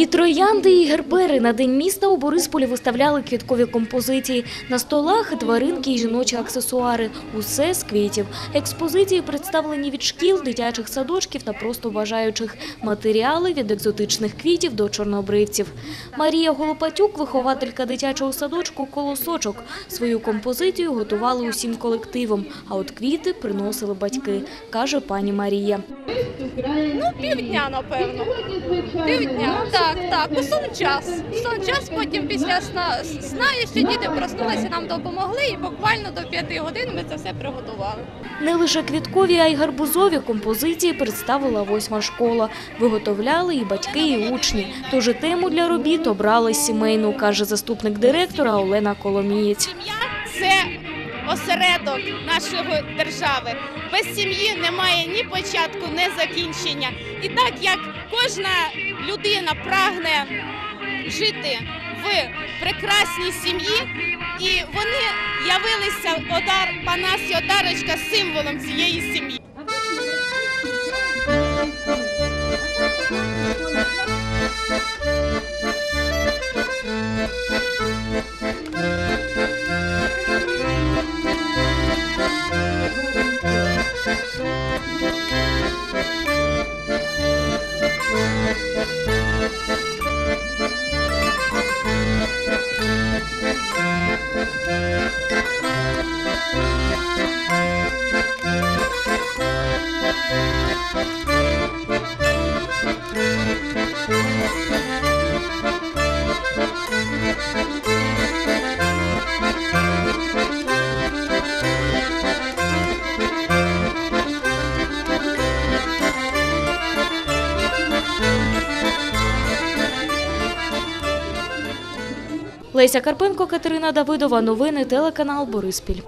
І троянди, і гербери на день міста у Борисполі виставляли квіткові композиції. На столах тваринки і жіночі аксесуари. Усе з квітів. Експозиції представлені від шкіл, дитячих садочків та просто бажаючих. Матеріали від екзотичних квітів до чорнобривців. Марія Голопатюк, вихователька дитячого садочку «Колосочок». Свою композицію готували усім колективом, а от квіти приносили батьки, каже пані Марія. Ну, півдня, напевно. Півдня, так, так. У сон час. У сон час, потім після сна, сна ще діти проснулися, нам допомогли, і буквально до п'яти годин ми це все приготували. Не лише квіткові, а й гарбузові композиції представила восьма школа. Виготовляли і батьки, і учні. Тож і тему для робіт обрали сімейну, каже заступник директора Олена Коломієць. Це осередок нашої держави. Без сім'ї немає ні початку, ні закінчення. І так як кожна людина прагне жити в прекрасній сім'ї, і вони явилися Одар Панас і Одарочка символом цієї сім'ї. Леся Карпенко, Катерина Давидова. Новини телеканал Бориспіль.